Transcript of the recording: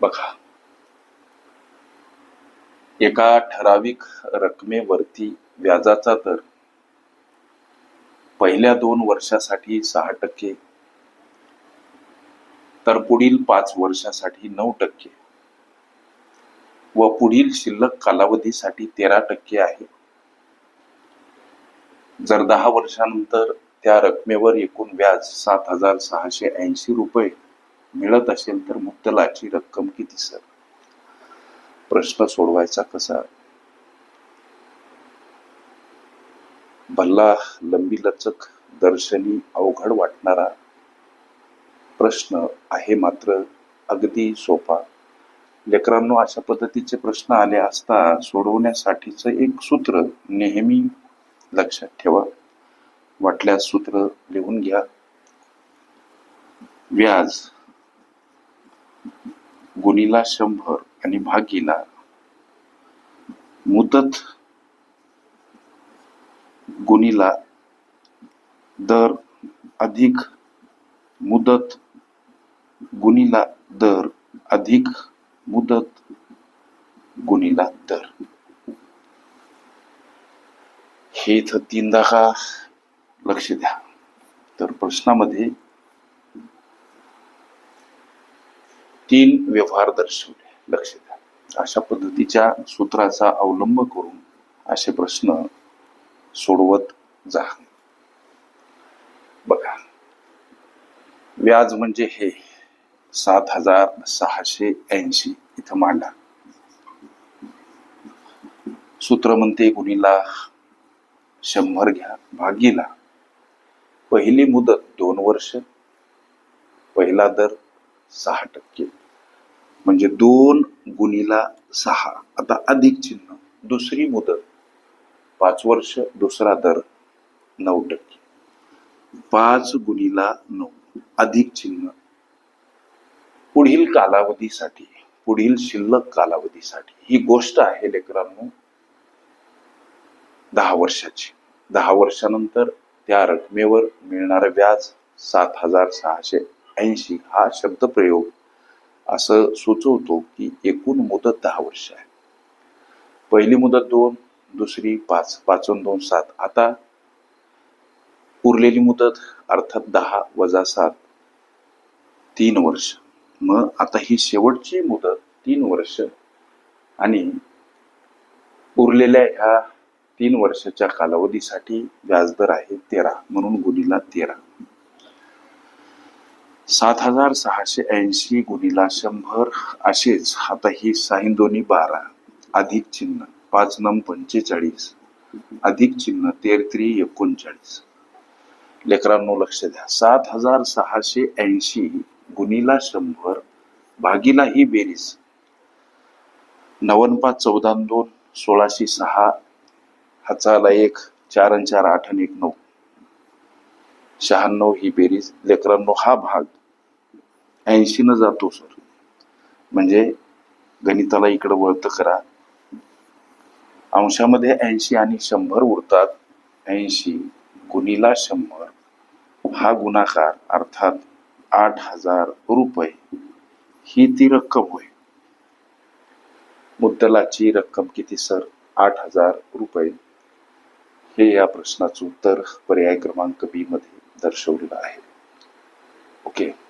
बघा. एका ठराविक रकमेवरती व्याजाचा दर पहिल्या दोन वर्षासाठी सहा टक्के तर पुढील पाच वर्षासाठी नऊ टक्के व पुढील शिल्लक कालावधीसाठी तेरा टक्के आहे. जर दहा वर्षानंतर त्या रकमेवर एकूण व्याज सात हजार सहाशे ऐंशी रुपये मिळत असेल तर मुद्दलाची रक्कम किती सर? प्रश्न सोडवायचा कसा? भल्ला लंबी लचक दर्शनी अवघड वाटणारा प्रश्न आहे मात्र अगदी सोपा. लेकरांनो अशा पद्धतीचे प्रश्न आले असता सोडवण्यासाठीच एक सूत्र नेहमी लक्षात ठेवा. वाटल्यास सूत्र लिहून घ्या. व्याज गुणीला शंभर आणि भागीला मुदत गुणीला दर अधिक मुदत गुणीला दर अधिक मुदत गुणीला दर. हे इथं तीनदा का? लक्ष द्या. तर प्रश्नामध्ये तीन व्यवहार दर्शवले. लक्ष द्या. अशा पद्धतीच्या सूत्राचा अवलंब करून असे प्रश्न सोडवत जा. बघा. व्याज म्हणजे हे. सात हजार सहाशे ऐंशी इथं मांडा. सूत्र म्हणते गुणीला शंभर घ्या. भागीला. पहिली मुदत दोन वर्ष पहिला दर सहा टक्के. म्हणजे दोन गुणीला सहा. आता अधिक चिन्ह. दुसरी मुदत. पाच वर्ष दुसरा दर नऊ टक्के. पाच गुणीला नऊ. अधिक चिन्ह. पुढील कालावधीसाठी पुढील शिल्लक कालावधीसाठी. ही गोष्ट आहे लेकरांनो दहा वर्षाची. दहा वर्षानंतर त्या रकमेवर मिळणारं व्याज सात हजार सहाशे ऐंशी हा शब्दप्रयोग असं सुचवतो की एकूण मुदत दहा वर्ष आहे. पहिली मुदत दोन दुसरी पाच पाचून दोन सात. आता उरलेली मुदत अर्थात दहा वजा सात तीन वर्ष. मग आता ही शेवटची मुदत तीन वर्ष आणि उरलेल्या ह्या तीन वर्षाच्या कालावधीसाठी व्याजदर आहे तेरा म्हणून गुणीला तेरा. सात हजार सहाशे ऐंशी गुणीला शंभर असेच. आता ही साईन दोन्ही बारा. अधिक चिन्ह पाच नम पंचेचाळीस. अधिक चिन्ह तेर त्री एकोणचाळीस. लेकरांनो लक्ष द्या. सात हजार सहाशे ऐंशी गुणीला शंभर भागीला ही बेरीज. नवन पाच चौदा दोन सोळाशे सहा हाचाला एक चार चार आठ आणि एक नऊ. शहाण्णव ही बेरीज. लेकरांनो हा भाग ऐंशीनं जातो सर. म्हणजे गणिताला इकडं वळत करा. अंशामध्ये ऐंशी आणि शंभर उरतात. ऐंशी गुणीला शंभर. हा गुणाकार अर्थात आठ हजार रुपये. ही ती रक्कम होय. मुद्दलाची रक्कम किती सर? आठ हजार रुपये. हे या प्रश्नाचं उत्तर पर्याय क्रमांक बी मध्ये दर्शवलेलं आहे. ओके.